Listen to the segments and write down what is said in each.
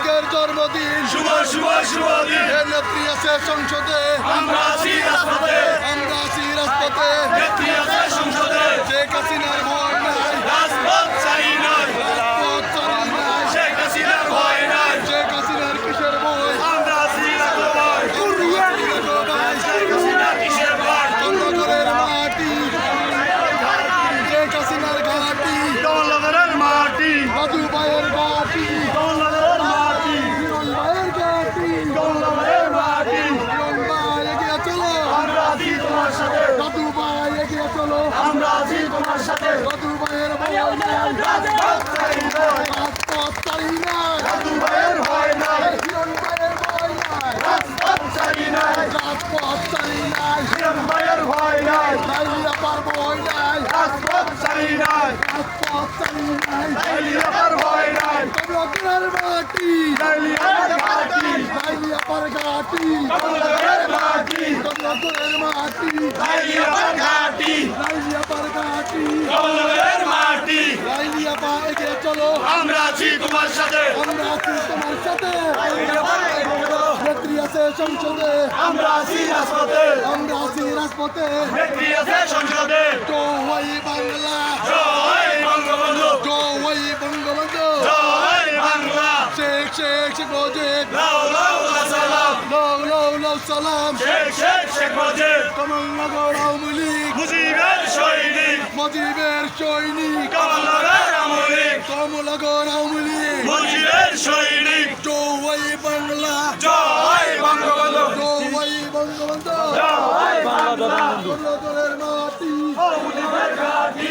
লীগের জন্মদিন। শুভ শুভ শুভ নেত্রী আছে সংসদে। আমরা আছি রাজপথে আমরা আছি রাজপথে নেত্রী আছে সংসদে শেখ হাসিনার ভয় নাই রাজপথ চাই নাই রাজপথ চাই নাই শেখ হাসিনার ভয় নাই শেখ হাসিনার কিসের ভয় আমরা আছি রাজপথ শেখ হাসিনার কিসের ভয় জনগণের মাটি শেখ হাসিনার ঘাটি দৌলতের মাটি মধু ভাইয়ের ঘাটি দৌলতের মাটি হিরণ ভাইয়ের ঘাটি দৌলতের মাটি হিরণ ভাই এগিয়ে চলো আমরা আছি তোমার সাথে মধু ভাই এগিয়ে চলো আমরা আছি তোমার সাথে মধু ভাইয়ের ভয় নাই রাজপথ চাই নাই রাজপথ চাই নাই। দাদু ভাইয়ের ভয় নাই। হিরণ ভাইয়ের ভয় নাই। রাজপথ চাই নাই। রাজপথ চাই নাই। হিরণ ভাইয়ের ভয় নাই। লাইলিয়া পার ভয় নাই। রাজপথ চাই নাই। রাজপথ চাই নাই লাইলিয়ার ভয় নাই। কমলকের মাটি। লাইলিয়ার মাটি। লাইলিয়া পার ঘাটি। দৌলতের মাটি কমলকের মাটি ঘাটি। লাইলিয়া পার ঘাটি। দৌলতের মাটি। লাইলিয়া পা এগিয়ে চলো। আমরা আছি তোমার সাথে। আমরা আছি তোমার সাথে। নেত্রী আছে সংসদে। আমরা আছি রাজপথে। আমরা আছি রাজপথে। নেত্রী আছে সংসদে। জয় বাংলা। জয় বঙ্গবন্ধু। জয় বঙ্গবন্ধু। জয় বাংলা। শেখ শেখ শেখ লাও লাও লও লও সালাম। শেখ শেখ শেখ মুজিব। কমলনগর আওয়ামী লীগ। মুজিবের সৈনিক। মুজিবের সৈনিক। কমলনগর আমলিক কমলনগর আওয়ামী লীগ। মুজিবের সৈনিক। জয় বাংলা। জয় বঙ্গবন্ধু জয় বঙ্গবন্ধু জয় বঙ্গবন্ধু কমলনগরের মাটি। মুজিবের ঘাটি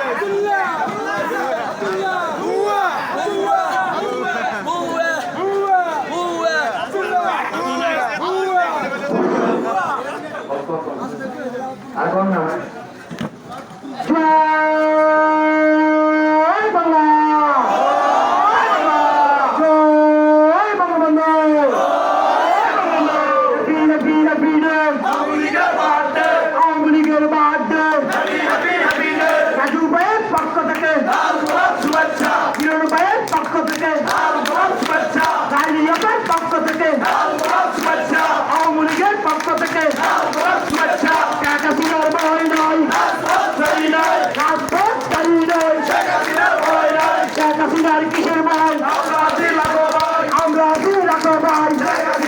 আছি তোমার সাথে এখন না